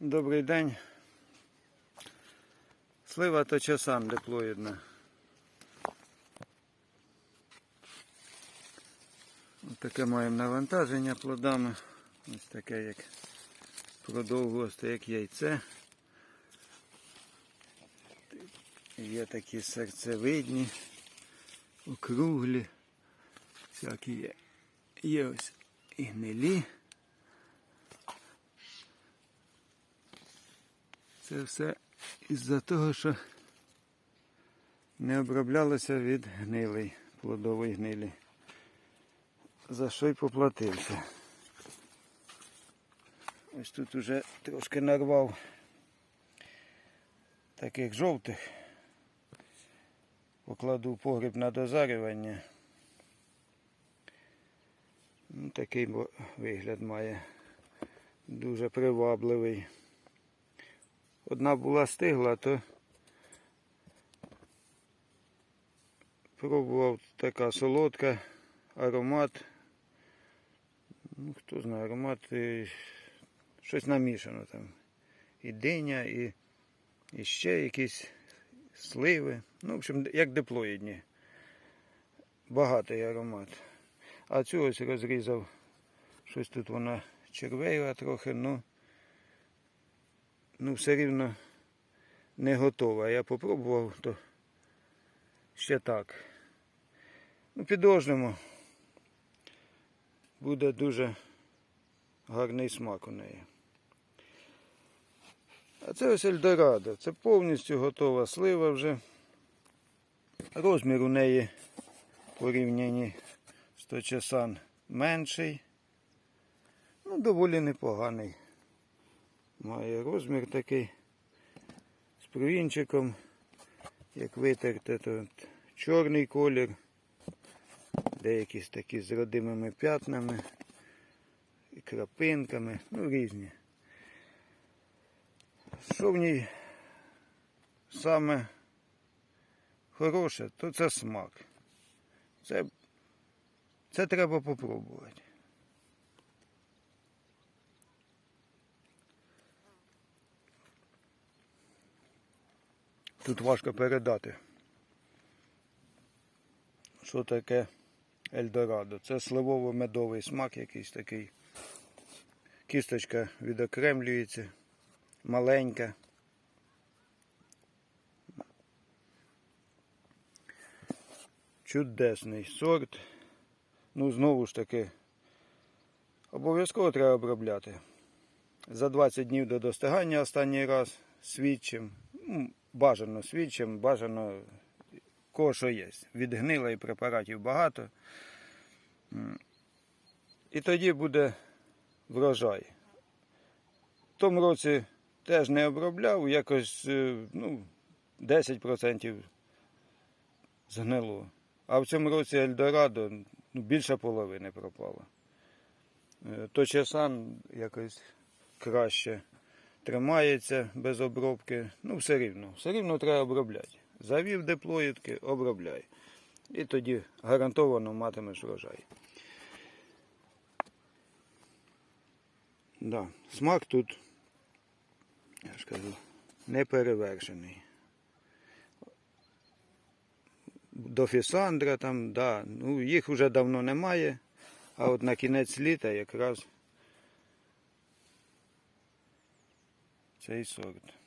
Добрий день. Слива то часан диплоїдна. Ось таке маємо навантаження плодами. Ось таке як продовгосте, як яйце. Є такі серцевидні, округлі, всякі є. Є ось і гнилі. Це все із-за того, що не оброблялося від гнилий, плодової гнилі. За що й поплатився. Ось тут уже трошки нарвав таких жовтих. Покладу погріб на дозарювання. Ну, такий вигляд має. Дуже привабливий. Одна була стигла, то пробував така солодка, аромат. Ну, хто знає, аромат і щось намішано там. І диня, і, і ще якісь сливи. Ну, в общем, як диплоїдні. Багатий аромат. А цю ось розрізав. Щось тут вона червева трохи, ну ну все рівно не готова. Я попробував, то ще так. Ну, підожнемо. Буде дуже гарний смак у неї. А це ось Ельдорадо. Це повністю готова слива вже. Розмір у неї порівняні з точесан менший. Ну, доволі непоганий. Має розмір такий з провінчиком. Як витерти, то чорний колір, деякі такі з родимими п'ятнами, і крапинками, ну різні. Що саме хороше, то це смак. Це, це треба попробувати. Тут важко передати. Що таке Ельдорадо? Це сливово-медовий смак якийсь такий. Кісточка відокремлюється, маленька. Чудесний сорт. Ну, знову ж таки, обов'язково треба обробляти. За 20 днів до достигання останній раз свідчим. Ну, бажано свідчим, бажано кого що є. Від гнила і препаратів багато. І тоді буде врожай. В тому році теж не обробляв, якось е, ну, 10% згнило. А в цьому році Ельдорадо ну, більше половини пропало. Е, То часан якось краще тримається без обробки. Ну, все рівно. Все рівно треба обробляти. Завів диплоїдки, обробляй. І тоді гарантовано матимеш врожай. Да, смак тут, я ж кажу, не перевершений. До Фісандра там, да, ну їх вже давно немає, а от на кінець літа якраз цей сорт.